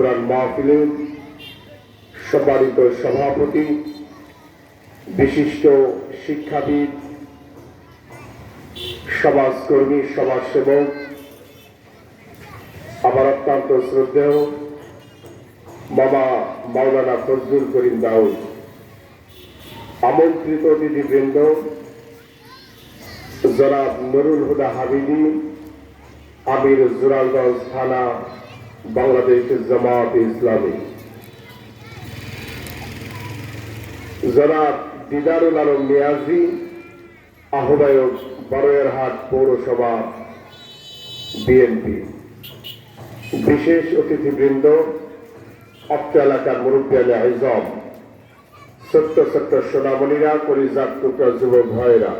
কোরআন মাহফিলের সম্মানিত সভাপতি, বিশিষ্ট শিক্ষাবিদ, সমাজকর্মী, সমাজসেবক, আমার অত্যন্ত শ্রদ্ধেয় মামা মাওলানা ফজলুল করিম দাউদ, আমন্ত্রিত অতিথিবৃন্দ, জনাব নুরুল হুদা হাবিবি আমির জুরালগঞ্জ থানা বাংলাদেশ জামাত ইসলামী। জনাব দিদারুল আলম নিয়াজি, আহ্বায়ক বড়য়েরহাট পৌরসভা বিএনপি। বিশেষ অতিথিবৃন্দ অত্র এলাকার মুরব্বিয়ালে আইজম ছোট্ট ছোট্ট সোনামণিরা করিজাত টুকরা যুবক ভাইয়েরা।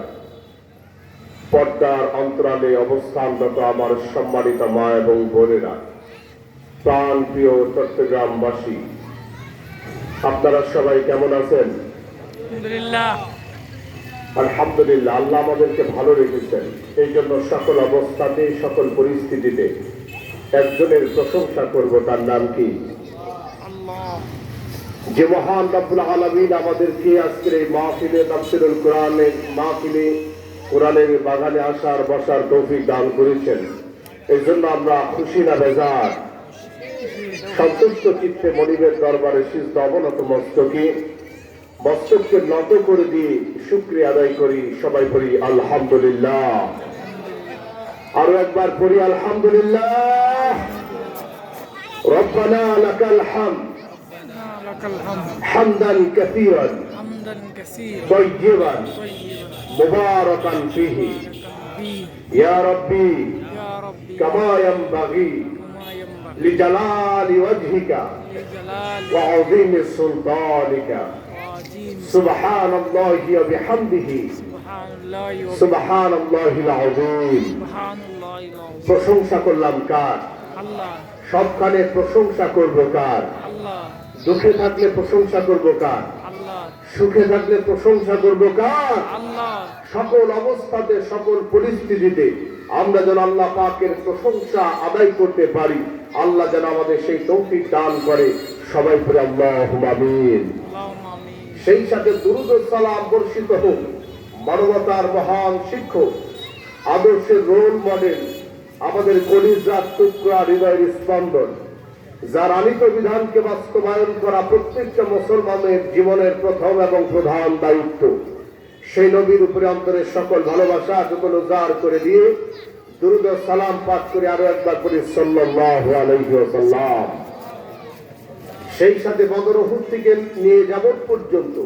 পর্দার অন্তরালে অবস্থানরত আমার সম্মানিত মা এবং বোনেরা। প্রাণ প্রিয় চট্টগ্রামবাসী আপনারা সবাই কেমন আছেন? আলহামদুলিল্লাহ। আল্লাহ আমাদেরকে ভালো রেখেছেন। এই জন্য সকল অবস্থাতে সকল পরিস্থিতিতে একজনের প্রশংসা করব তার নাম কি? যে মহান রব্বুল আলমিন আমাদেরকে আজকের এই মাহফিলে তাফসিরুল কোরআনের মাহফিলে কোরআনের বাগানে আসার বসার তৌফিক দান করেছেন। এই জন্য আমরা খুশি না বেজার। সন্তুষ্ট চিত্তে মনিবের দরবারে সিদ্ধ অবনত মস্তকে মস্তককে নত করে দিয়ে শুক্রিয়া আদায় করি সবাই করি আলহামদুলিল্লাহ আরো একবার করি আলহামদুলিল্লাহ রব্বানা লাকাল হামদ ربنا لك الحمد حمدا كثيرا حمدا كثيرا طيبا طيبا مباركا فيه به يا ربي يا ربي كما ينبغي كما ينبغي لجلال وجهك لجلال وعظيم سلطانك وعظيم سبحان الله وبحمده سبحان الله وبحمده سبحان الله العظيم سبحان الله العظيم প্রশংসা করলাম কার الله সবখানে প্রশংসা করব কার الله দুঃখে থাকলে প্রশংসা করব কার الله সুখে থাকলে প্রশংসা করব কার الله সকল অবস্থাতে সকল পরিস্থিতিতে আমরা যেন আল্লাহ পাকের প্রশংসা আদায় করতে পারি আল্লাহ যেন আমাদের সেই তৌফিক দান করে। সবাই করে আল্লাহ আমিন। সেই সাথে দুরুদ সালাম বর্ষিত হোক। মানবতার মহান শিক্ষক আদর্শের রোল মডেল আমাদের কলিজার টুকরা হৃদয়ের স্পন্দন যার আলিত বিধানকে বাস্তবায়ন করা প্রত্যেকটা মুসলমানের জীবনের প্রথম এবং প্রধান দায়িত্ব। সেই নবীর উপরে অন্তরের সকল ভালোবাসা যখন উজাড় করে দিয়ে দুরুদ সালাম পাঠ করে আরও একবার করে, সাল্লাল্লাহু আলাইহি ওয়াসাল্লাম। সেই সাথে বদর উহুদ থেকে নিয়ে যাবত পর্যন্ত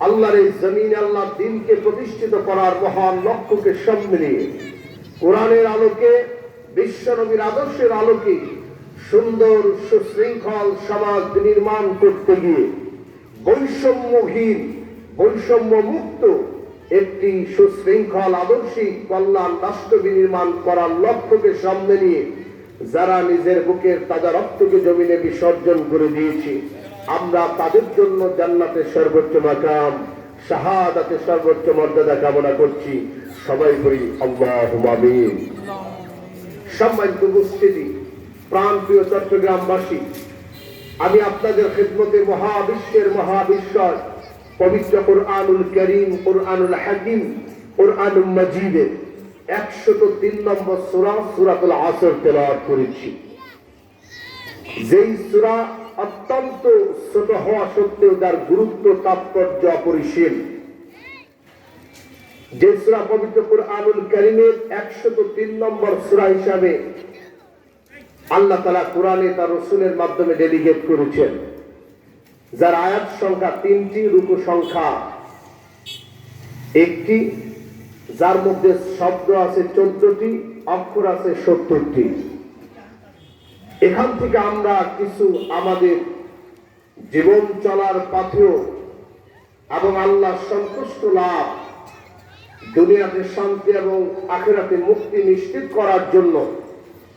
আল্লাহর এই জমিনে আল্লাহ দিনকে প্রতিষ্ঠিত করার মহান লক্ষ্যকে সামনে নিয়ে কোরআনের আলোকে বিশ্বনবীর আদর্শের আলোকে সুন্দর সুশৃঙ্খল সমাজ নির্মাণ করতে গিয়ে বৈষম্যহীন বৈষম্য মুক্ত একটি সুশৃঙ্খল আদর্শিক কল্যাণ রাষ্ট্র বিনির্মাণ করার লক্ষ্যকে সামনে নিয়ে যারা নিজের বুকের তাজা রক্তকে জমিনে বিসর্জন করে দিয়েছি, আমরা তাদের জন্য জান্নাতের সর্বোচ্চ মাকাম শাহাদাতে সর্বোচ্চ মর্যাদা কামনা করছি। সবাই করি আল্লাহ সম্মানিত উপস্থিতি, প্রাণপ্রিয় চট্টগ্রামবাসী, আমি আপনাদের খেদমতে মহাবিশ্বের মহাবিশ্বর পবিত্র কোরআনুল করিম, কোরআনুল হাকিম কোরআনুল মজিদের একশত তিন নম্বর সুরা, সুরাতুল আসর তেলাওয়াত করেছি। যেই সুরা অত্যন্ত ছোট হওয়া সত্ত্বেও তার গুরুত্ব, তাৎপর্য অপরিসীম। যে সুরা পবিত্র কোরআনুল করিমের একশত তিন নম্বর সুরা হিসাবে আল্লাহ তালা কোরআনে তার রসুলের মাধ্যমে ডেলিগেট করেছেন। যার আয়াত সংখ্যা তিনটি রুকু সংখ্যা একটি, যার মধ্যে শব্দ আছে চোদ্দটি, অক্ষর আছে সত্তরটি। এখান থেকে আমরা কিছু আমাদের জীবন চলার পাথেও এবং আল্লাহ সন্তুষ্ট লাভ দুনিয়াতে শান্তি এবং আখেরাতে মুক্তি নিশ্চিত করার জন্য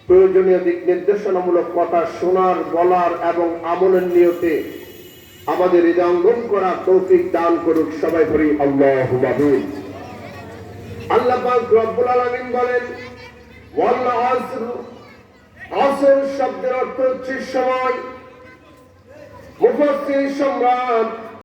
প্রয়োজনীয় দিক নির্দেশনামূলক কথা শোনার, বলার এবং আমলের নিয়তে আমাদের হৃদয়ঙ্গম করা তৌফিক দান করুক সবাই করি আল্লাহ আল্লাহ রব্বুল বলেন শব্দের অর্থ হচ্ছে সময়। মুফাসসির সম্রাট